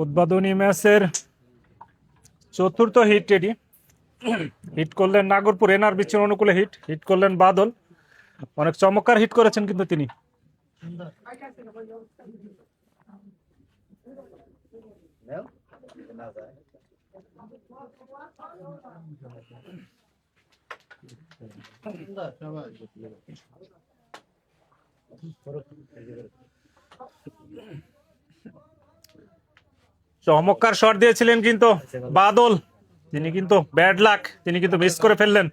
উদ্বোধনী ম্যাচের চতুর্থ হিট এটি। হিট করলেন নাগরপুর এনআর বিচ্ছিন্ন অনুকূলে হিট হিট করলেন বাদল। অনেক চমৎকার হিট করেছেন কিন্তু তিনি। চমৎকার শট দিয়েছিলেন কিন্তু বাদল। তিনি কিন্তু ব্যাড লাক তিনি কিন্তু মিস করে ফেললেন।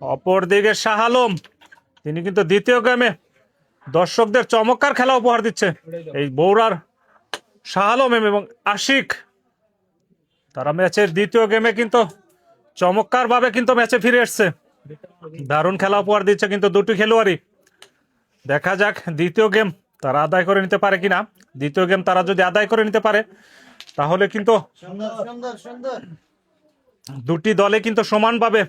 অপর দিকে শাহ আলম তিনি কিন্তু দ্বিতীয় গেমে দর্শকদের চমৎকার খেলা উপহার দিচ্ছে। এই বৌরার শাহ আলম এবং আশিক। তারা ম্যাচের দ্বিতীয় গেমে কিন্তু চমৎকার ভাবে কিন্তু ম্যাচে ফিরে এসছে। দারুণ খেলা উপহার দিচ্ছে কিন্তু দুটি খেলোয়াড়ই। দেখা যাক দ্বিতীয় গেম তারা আদায় করে নিতে পারে কিনা? দ্বিতীয় গেম তারা যদি আদায় করে নিতে পারে, তাহলে কিন্তু দুটি দলে কিন্তু সমানভাবে,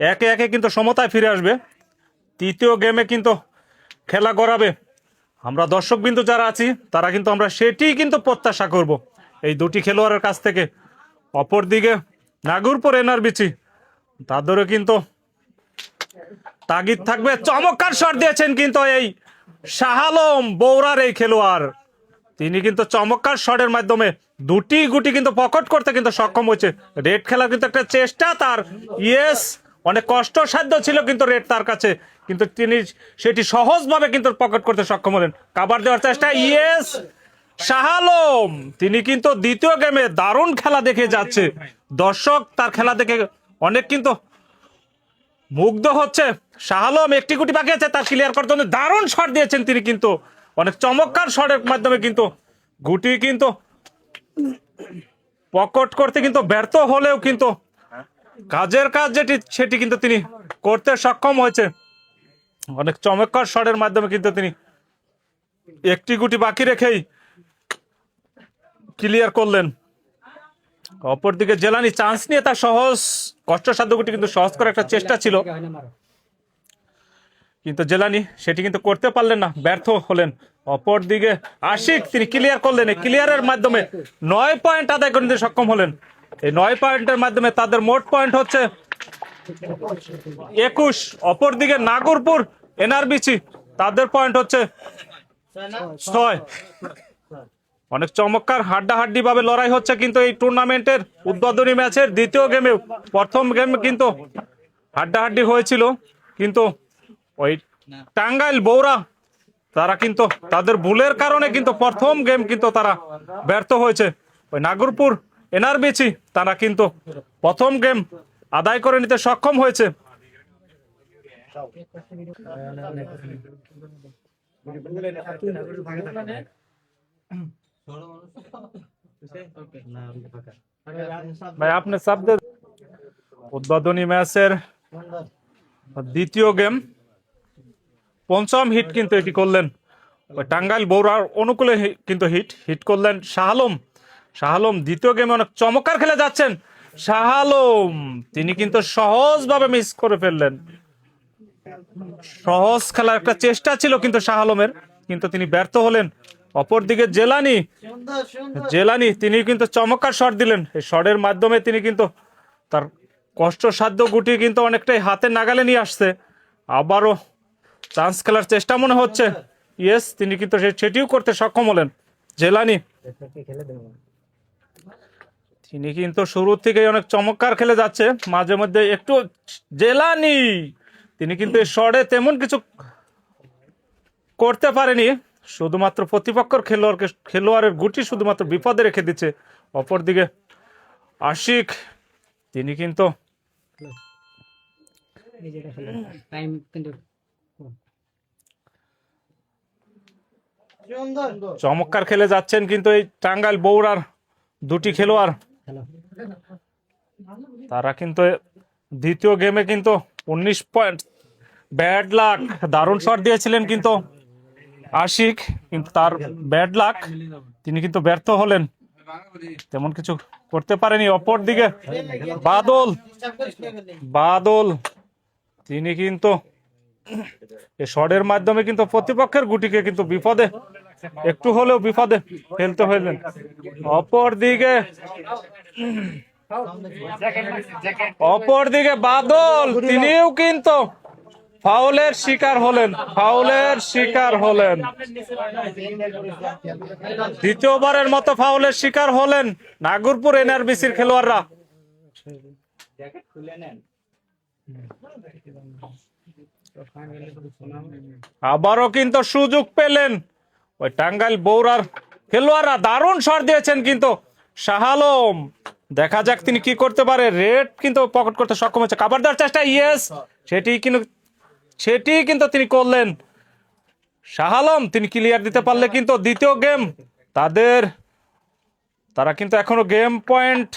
একে একে কিন্তু সমতায় ফিরে আসবে। তৃতীয় গেমে কিন্তু খেলা গড়াবে। আমরা দর্শক দর্শকবিন্দু যারা আছি, তারা কিন্তু আমরা সেটিই কিন্তু প্রত্যাশা করব। এই দুটি খেলোয়াড়ের কাছ থেকে। অপরদিকে নাগরপুর এনআরবিচি তাদেরও কিন্তু তাগিদ থাকবে। চমৎকার শট দিয়েছেন কিন্তু এই শাহালম বৌরার এই খেলোয়াড়। তিনি কিন্তু চমৎকার শটের মাধ্যমে দুটি গুটি কিন্তু পকেট করতে কিন্তু সক্ষম হয়েছে। রেড খেলার কিন্তু একটা চেষ্টা তার। ইয়েস, অনেক কষ্টসাধ্য ছিল কিন্তু রেড তার কাছে। কিন্তু তিনি সেটি সহজভাবে কিন্তু পকেট করতে সক্ষম হলেন। কাবার দেওয়ার চেষ্টা, ইয়েস, শাহালম। তিনি কিন্তু দ্বিতীয় গেমে দারুণ খেলা দেখে যাচ্ছে। দর্শক তার খেলা দেখে অনেক কিন্তু মুগ্ধ হচ্ছে। শাহালম একটি গুটি বাকি আছে, তার ক্লিয়ার করতে দারুণ শট দিয়েছেন তিনি কিন্তু। অনেক চমৎকার শটের মাধ্যমে কিন্তু গুটি কিন্তু পকট করতে কিন্তু ব্যর্থ হলেও কিন্তু কাজের কাজ যেটি, সেটি কিন্তু তিনি করতে সক্ষম হয়েছে। অনেক চমৎকার শটের মাধ্যমে কিন্তু তিনি একটি গুটি বাকি রেখেই ক্লিয়ার করলেন। অপরদিকে জেলানি চান্স নিয়ে তার সহজ, কষ্টসাধ্য গুটি কিন্তু সহজ করার একটা চেষ্টা ছিল। কিন্তু জেলানি, সেটি কিন্তু করতে পারলেন না, ব্যর্থ হলেন। অপর দিকে আশিক, তিনি ক্লিয়ার করলেন ক্লিয়ারের মাধ্যমে নয় পয়েন্ট আদায় করে সক্ষম হলেন। এই নয় পয়েন্টের মাধ্যমে তাদের মোট পয়েন্ট হচ্ছে একুশ অপর দিকে নাগরপুর এনআরবিসি তাদের পয়েন্ট হচ্ছে ছয়। অনেক চমৎকার হাড্ডাহাড্ডি ভাবে লড়াই হচ্ছে কিন্তু এই টুর্নামেন্টের উদ্বোধনী ম্যাচের দ্বিতীয় গেমে প্রথম গেম কিন্তু হাড্ডাহাড্ডি হয়েছিল, কিন্তু ওই টাঙ্গাইল বৌরা তারা কিন্তু তাদের ভুলের কারণে কিন্তু প্রথম গেম কিন্তু তারা ব্যর্থ হয়েছে। ওই নাগরপুর এনআরবিসি তারা কিন্তু প্রথম গেম আদায় করে নিতে সক্ষম হয়েছে। ভাই আপনি উদ্বোধনী ম্যাচের দ্বিতীয় গেম পঞ্চম হিট কিন্তু এটি করলেন। টাঙ্গাইল বৌরার অনুকূলে কিন্তু হিট হিট করলেন শাহালম। শাহালম দ্বিতীয় গেমে অনেক চমৎকার খেলে যাচ্ছেন। শাহালম, তিনি কিন্তু সহজভাবে মিস করে ফেললেন। সহজ খেলার একটা চেষ্টা ছিল কিন্তু শাহালমের, কিন্তু তিনি ব্যর্থ হলেন। অপরদিকে জেলানি জেলানি তিনি কিন্তু চমৎকার শট দিলেন। এই শটের মাধ্যমে তিনি কিন্তু তার কষ্টসাধ্য গুটি কিন্তু অনেকটাই হাতে নাগালে নিয়ে আসছে। আবারও চান্স খেলার চেষ্টা মনে হচ্ছে। ইয়েস তিনি কিন্তু সেটিও করতে সক্ষম হলেন। জেলানি। তিনি কিন্তু শুরু থেকেই অনেক চমৎকার খেলে যাচ্ছে। মাঝে মধ্যে একটু জেলানি। তিনি কিন্তু শটে তেমন কিছু করতে পারেনি। শুধুমাত্র প্রতিপক্ষের খেলোয়াড়কে খেলোয়াড়ের গুটি শুধুমাত্র বিপদে রেখে দিচ্ছে। অপরদিকে আশিক। তিনি কিন্তু চমৎকার খেলে যাচ্ছেন কিন্তু এই টাঙ্গাইল বৌড়ার দুটি খেলোয়াড়। তারা কিন্তু দ্বিতীয় গেমে কিন্তু উনিশ পয়েন্ট। Bad luck. দারুণ শট দিয়েছিলেন কিন্তু আশিক, কিন্তু তার ব্যাড লাক। তিনি কিন্তু ব্যর্থ হলেন। তেমন কিছু করতে পারেনি। অপর দিকে বাদল। বাদল। তিনি কিন্তু শটের মাধ্যমে কিন্তু প্রতিপক্ষের গুটিকে কিন্তু বিপদে, একটু হলেও বিপদে ফেলতে হইলেন। অপর দিকে অপর দিকে বাদল, তিনিও কিন্তু ফাউলের শিকার হলেন, ফাউলের শিকার হলেন। দ্বিতীয়বারের মতো ফাউলের শিকার হলেন নাগরপুর এনআরবিসির খেলোয়াড়রা। আবারও কিন্তু সুযোগ পেলেন। ওই টাঙ্গাইল বৌরার খেলোয়াড়রা দারুণ শট দিয়েছেন কিন্তু শাহালম দেখা যাক তিনি কি করতে পারে। রেড কিন্তু পকেট করতে সক্ষম হচ্ছে কাবার দেওয়ার চেষ্টা ইয়েস সেটি কিন্তু সেটি কিন্তু তিনি করলেন। শাহালম তিনি ক্লিয়ার দিতে পারলে কিন্তু দ্বিতীয় গেম তাদের তারা কিন্তু এখনও গেম পয়েন্ট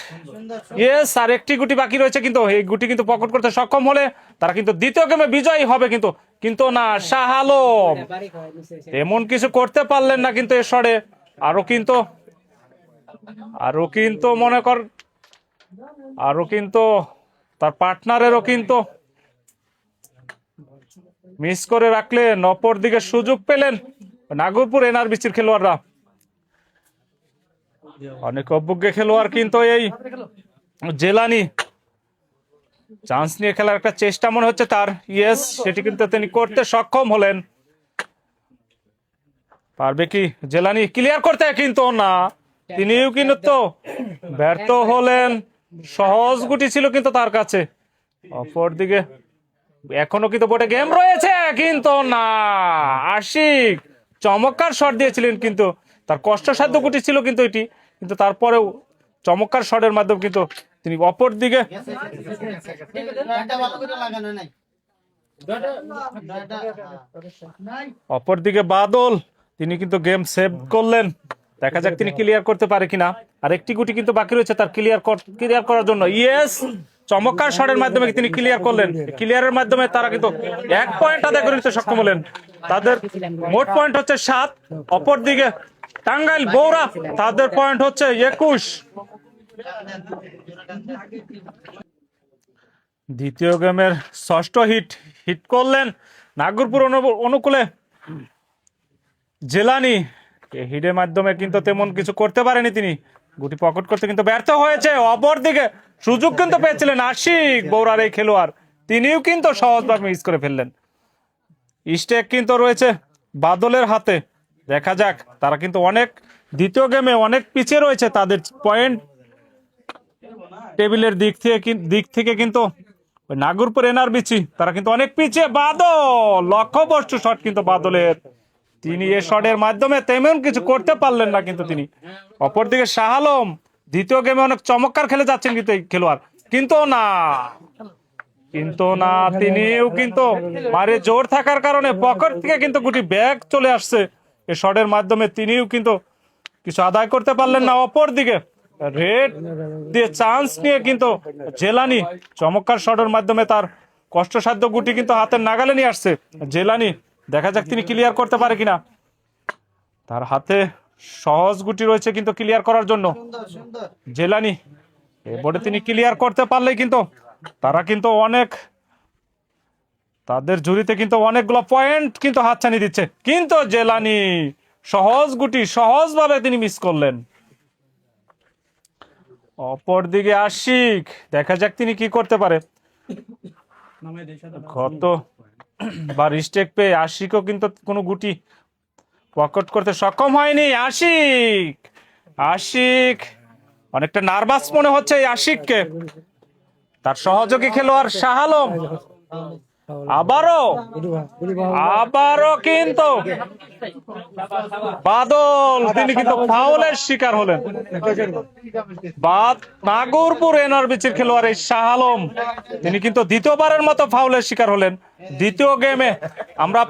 ইয়েস আর একটি গুটি বাকি রয়েছে কিন্তু, এই গুটি কিন্তু পকেট করতে সক্ষম হলে তারা কিন্তু দ্বিতীয় গেমে বিজয়ী হবে কিন্তু কিন্তু না খাওয়াই তেমন কিছু করতে পারলেন না কিন্তু এসরে আরও কিন্তু আরও কিন্তু মনে কর, আরও কিন্তু তার পার্টনারেরও কিন্তু মিস করে রাখলেন, অপর দিকে সুযোগ পেলেন নাগরপুর এনআরবিসির খেলোয়াড়রা। অনেক অভিজ্ঞ খেলোয়াড় কিন্তু এই জেলানি। চান্স নিয়ে খেলার একটা চেষ্টা মনে হচ্ছে তার। ইয়েস সেটি কিন্তু তিনি করতে সক্ষম হলেন। পারবে কি জেলানি? ক্লিয়ার করতে কিন্তু না। তিনিও কিন্তু তো ব্যর্থ হলেন। সহজ গুটি ছিল কিন্তু তার কাছে। অপর দিকে এখনও কিন্তু বোর্ডে গেম রয়েছে কিন্তু না। আশিক চমৎকার শট দিয়েছিলেন কিন্তু। তার কষ্টসাধ্য গুটি ছিল কিন্তু এটি। কিন্তু তারপরেও চমৎকার শটের মাধ্যমে কিন্তু তিনি অপর দিকে ব্যাটটা অপরদিকে বাদল, তিনি কিন্তু গেম সেভ করলেন। দেখা যাক তিনি ক্লিয়ার করতে পারে কিনা। আর একটি গুটি কিন্তু বাকি রয়েছে তার ক্লিয়ার ক্লিয়ার করার জন্য। ইয়েস চমৎকার শটের মাধ্যমে তিনি ক্লিয়ার করলেন। ক্লিয়ারের মাধ্যমে তারা কিন্তু এক পয়েন্ট আদায় করে নিতে সক্ষম হলেন। তাদের মোট পয়েন্ট হচ্ছে সাত। অপরদিকে টাঙ্গাইল, বৌরা, তাদের পয়েন্ট হচ্ছে একুশ। দ্বিতীয় গেমের ষষ্ঠ হিট হিট করলেন নাগরপুর অনুকূলে। জেলানি হিটের মাধ্যমে কিন্তু তেমন কিছু করতে পারেনি তিনি। গুটি পকেট করতে কিন্তু ব্যর্থ হয়েছে। অপরদিকে সুযোগ কিন্তু পেয়েছিলেন আশিক, বৌরার এই খেলোয়াড়। তিনিও কিন্তু সহজভাবে মিস করে ফেললেন। স্টেক কিন্তু রয়েছে বাদলের হাতে। দেখা যাক, তারা কিন্তু অনেক, দ্বিতীয় গেমে অনেক পিছিয়ে রয়েছে তাদের পয়েন্ট টেবিলের দিক থেকে দিক থেকে কিন্তু নাগরপুর এনআরবিসি তারা কিন্তু অনেক পিছিয়ে, বাদল! লক্ষ্যবস্তু শট কিন্তু বাদলের। তিনি এ শটের মাধ্যমে তেমন কিছু করতে পারলেন না কিন্তু তিনি। অপরদিকে শাহ আলম, দ্বিতীয় গেমে অনেক চমৎকার খেলে যাচ্ছেন কিন্তু এই খেলোয়াড়। কিন্তু না কিন্তু না, তিনিও কিন্তু মারে জোর থাকার কারণে পকেট থেকে কিন্তু গুটি ব্যাগ চলে আসছে এই শটের মাধ্যমে তিনিও কিন্তু কিছু আদায় করতে পারলেন না। অপর দিকে রেড দিয়ে চান্স নিয়ে কিন্তু জেলানি চমৎকার শটের মাধ্যমে তার কষ্টসাধ্য গুটি কিন্তু হাতের নাগালে নিয়ে আসছে। জেলানি, দেখা যাক তিনি ক্লিয়ার করতে পারে কিনা। তার হাতে সহজ গুটি রয়েছে কিন্তু ক্লিয়ার করার জন্য। জেলানি এই বোর্ডে তিনি ক্লিয়ার করতে পারলে কিন্তু তারা কিন্তু অনেক তাদের ঝুড়িতে কিন্তু অনেকগুলো পয়েন্ট কিন্তু হাতছানি দিচ্ছে। কিন্তু জেলানি সহজ গুটি সহজভাবে তিনি মিস করলেন। অপর দিকে আশিক, দেখা যাক তিনি কি করতে পারে। গত বা রিস্টেক পেয়ে আশিকও কিন্তু কোনো গুটি পকেট করতে সক্ষম হয়নি। আশিক আশিক, অনেকটা নার্ভাস মনে হচ্ছে এই আশিককে। তার সহযোগী খেলোয়াড় শাহ আলম। আবারও? আবারও কিন্তু বাদল তিনি কিন্তু ফাউলের শিকার হলেন। বাদ নাগরপুর এনআরবিচির খেলোয়াড় এই শাহ আলম। তিনি কিন্তু দ্বিতীয়বারের মতো ফাউলের শিকার হলেন। দ্বিতীয় গেমে আমরা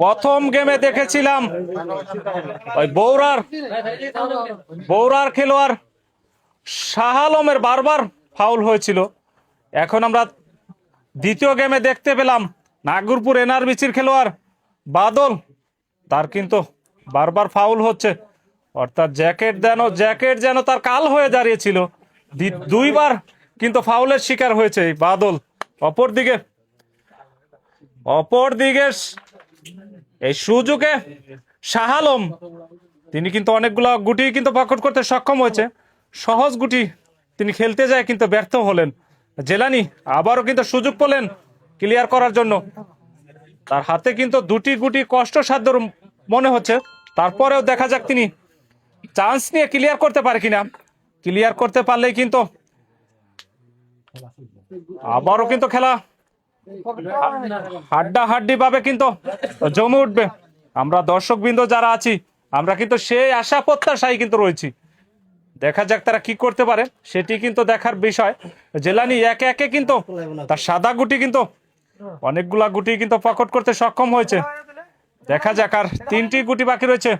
প্রথম গেমে দেখেছিলাম ওই বৌরার বৌরার খেলোয়াড় শাহ আলমের বারবার ফাউল হয়েছিল। এখন আমরা দ্বিতীয় গেমে দেখতে পেলাম নাগরপুর এনআরবিসির খেলোয়াড় বাদল। তার কিন্তু বারবার ফাউল হচ্ছে। অর্থাৎ জ্যাকেট যেন জ্যাকেট যেন তার কাল হয়ে দাঁড়িয়েছিল। দুইবার কিন্তু ফাউলের শিকার হয়েছে এই বাদল। অপরদিকে অপর দিকে এই সুযোগে শাহালম তিনি কিন্তু অনেকগুলো গুটি কিন্তু পকেট করতে সক্ষম হয়েছে। সহজ গুটি তিনি খেলতে যায় কিন্তু ব্যর্থ হলেন। জেলানি, আবারও কিন্তু সুযোগ পেলেন ক্লিয়ার করার জন্য। তার হাতে কিন্তু দুটি গুটি কষ্টসাধ্য মনে হচ্ছে। তারপরেও দেখা যাক তিনি চান্স নিয়ে ক্লিয়ার করতে পারে কিনা। ক্লিয়ার করতে পারলেই কিন্তু আবারও কিন্তু খেলা হাড্ডা হাড্ডি ভাবে কিন্তু জমে উঠবে। আমরা দর্শক বৃন্দ যারা আছি, আমরা কিন্তু সেই আশা প্রত্যাশাই কিন্তু রয়েছি। দেখা যাক তারা কি করতে পারে। সেটি কিন্তু দেখার বিষয়। জেলানি একে একে কিন্তু তার সাদা গুটি কিন্তু অনেকগুলা গুটি কিন্তু পকট করতে সক্ষম হয়েছে। দেখা যাক আর তিনটি গুটি বাকি রয়েছে।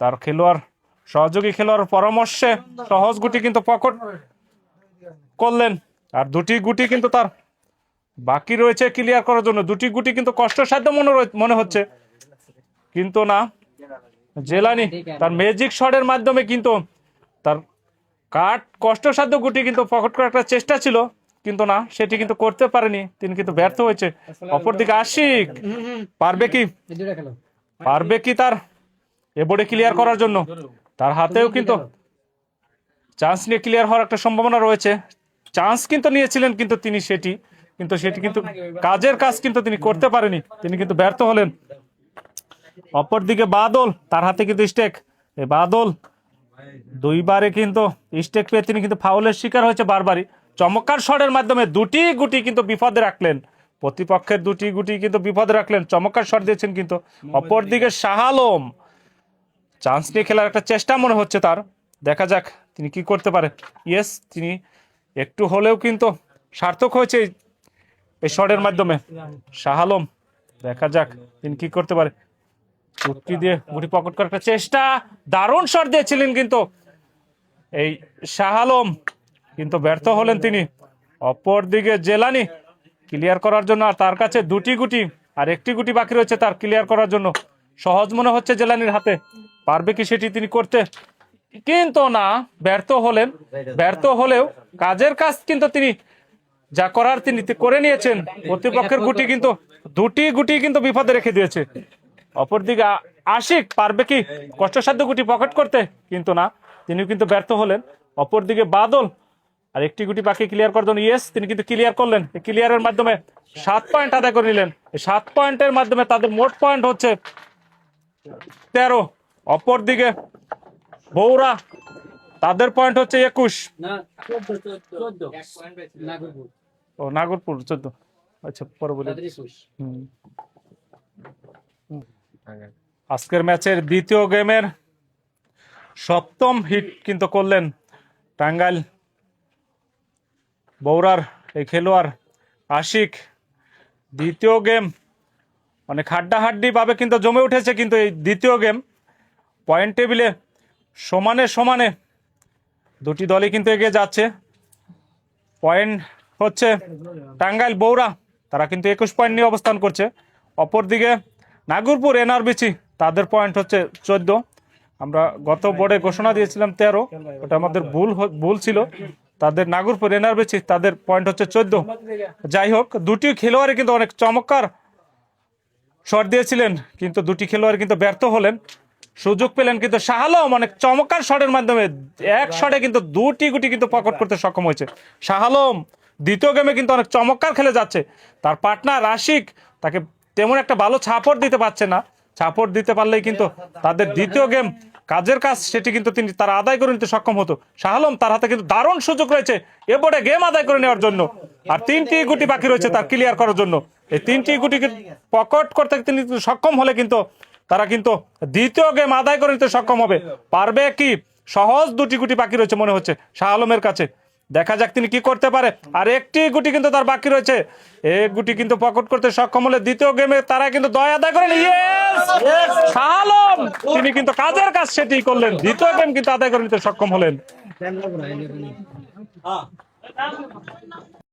তার খেলোয়াড়, সহযোগী খেলোয়াড় পরামর্শে সহজ গুটি কিন্তু পকট করলেন। আর দুটি গুটি কিন্তু তার বাকি রয়েছে ক্লিয়ার করার জন্য। দুটি গুটি কিন্তু কষ্টসাধ্য মনে মনে হচ্ছে। কিন্তু না, জেলানি তার ম্যাজিক শটের মাধ্যমে কিন্তু তার কাট কষ্টসাধ্য গুটি কিন্তু পকেট করার একটা চেষ্টা ছিল কিন্তু না সেটি কিন্তু করতে পারেনি। তিনি কিন্তু ব্যর্থ হয়েছে। অপরদিকে আশিক পারবে কি? পারবে কি তার? এ বোর্ডে ক্লিয়ার করার জন্য। তার হাতেও কিন্তু চান্স নিয়ে ক্লিয়ার হওয়ার একটা সম্ভাবনা রয়েছে। চান্স কিন্তু নিয়েছিলেন কিন্তু তিনি সেটি কিন্তু সেটি কিন্তু কাজের কাজ কিন্তু তিনি করতে পারেনি। তিনি কিন্তু ব্যর্থ হলেন। অপরদিকে বাদল তার হাতে কিন্তু স্টেক এই বাদল দুইবারে কিন্তু স্টেক পেয়ে তিনি কিন্তু ফাউলের শিকার হয়েছে বারবারই। চমৎকার শটের মাধ্যমে দুটি গুটি কিন্তু বিপদে রাখলেন। প্রতিপক্ষের দুটি গুটি কিন্তু বিপদে রাখলেন। চমৎকার শট দিয়েছেন কিন্তু। অপরদিকে শাহালম চান্স নিয়ে খেলার একটা চেষ্টা মনে হচ্ছে তার। দেখা যাক তিনি কি করতে পারে ইয়েস তিনি একটু হলেও কিন্তু সার্থক হয়েছে এই- শটের মাধ্যমে। শাহালম দেখা যাক তিনি কি করতে পারে। চুক্তি দিয়ে গুটি পকেট করার একটা চেষ্টা। দারুণ শট দিয়েছিলেন কিন্তু। এই শাহালম কিন্তু ব্যর্থ হলেন তিনি। অপর দিকে জেলানি ক্লিয়ার করার জন্য আর তার কাছে দুটি গুটি আর একটি গুটি বাকি রয়েছে তার ক্লিয়ার করার জন্য। সহজ মনে হচ্ছে জেলানির হাতে। পারবে কি সেটি তিনি করতে? কিন্তু না, ব্যর্থ হলেন। ব্যর্থ হলেও কাজের কাজ কিন্তু তিনি যা করার তিনি করে নিয়েছেন। প্রতিপক্ষের গুটি কিন্তু, দুটি গুটি কিন্তু বিপদে রেখে দিয়েছে। অপরদিকে আশিক পারবে কি? কষ্টসাধ্য গুটি পকেট করতে? কিন্তু না তিনি কিন্তু ব্যর্থ হলেন। অপরদিকে বাদল আর একটি গুটি বাকি ক্লিয়ার করার জন্য ইয়েস তিনি কিন্তু ক্লিয়ার করলেন। এই ক্লিয়ারের মাধ্যমে সাত পয়েন্ট আদায় করে নিলেন। এই সাত পয়েন্টের মাধ্যমে তাদের মোট পয়েন্ট হচ্ছে তেরো। অপরদিকে বৌরা তাদের পয়েন্ট হচ্ছে একুশ। ও নাগরপুর চোদ্দ। আচ্ছা পরে বলে। হুম। আজকের ম্যাচের দ্বিতীয় গেমের সপ্তম হিট কিন্তু করলেন টাঙ্গাইল। বৌরার এই খেলোয়াড় আশিক। দ্বিতীয় গেম অনেক হাড্ডাহাড্ডি ভাবে কিন্তু জমে উঠেছে কিন্তু এই দ্বিতীয় গেম। পয়েন্ট টেবিলে সমানে সমানে দুটি দলই কিন্তু এগিয়ে যাচ্ছে। পয়েন্ট হচ্ছে টাঙ্গাইল বৌরা তারা কিন্তু একুশ পয়েন্ট নিয়ে অবস্থান করছে। অপরদিকে নাগরপুর এনআরবিসি, তাদের পয়েন্ট হচ্ছে চোদ্দ। আমরা গত বোর্ডে ঘোষণা দিয়েছিলাম তেরো। ওটা আমাদের ভুল ভুল ছিল। তাদের নাগরপুর এনআরবিসি, তাদের পয়েন্ট হচ্ছে চোদ্দ। যাই হোক, দুটি খেলোয়াড়ই কিন্তু অনেক চমৎকার শট দিয়েছিলেন, কিন্তু দুটি খেলোয়াড় কিন্তু ব্যর্থ হলেন। সুযোগ পেলেন কিন্তু শাহালম অনেক চমৎকার শটের মাধ্যমে এক শটে কিন্তু দুটি গুটি কিন্তু পকেট করতে সক্ষম হয়েছে। শাহালম দ্বিতীয় গেমে কিন্তু অনেক চমৎকার খেলে যাচ্ছে। তার পার্টনার আশিক তাকে তেমন একটা ভালো ছাপড় দিতে পারছে না। ছাপড় দিতে পারলেই কিন্তু তাদের দ্বিতীয় গেম কাজের কাজ সেটি কিন্তু তিনি তারা আদায় করে নিতে সক্ষম হতো। শাহালম তার হাতে কিন্তু দারুণ সুযোগ রয়েছে এ বোর্ডে গেম আদায় করে নেওয়ার জন্য। আর তিনটি গুটি বাকি রয়েছে তার ক্লিয়ার করার জন্য। এই তিনটি গুটি পকেট করতে তিনি সক্ষম হলে কিন্তু তারা কিন্তু দ্বিতীয় গেম আদায় করে নিতে সক্ষম হবে। পারবে কি? সহজ দুটি গুটি বাকি রয়েছে মনে হচ্ছে শাহ আলমের কাছে। দেখা যাক তিনি কি করতে পারে। আর একটি গুটি কিন্তু তার বাকি রয়েছে। এক গুটি কিন্তু পকেট করতে সক্ষম হলে দ্বিতীয় গেমে তারা কিন্তু দয়া আদায় করেন আলম তিনি কিন্তু কাজের কাজ সেটি করলেন। দ্বিতীয় গেম কিন্তু আদায় করে নিতে সক্ষম হলেন।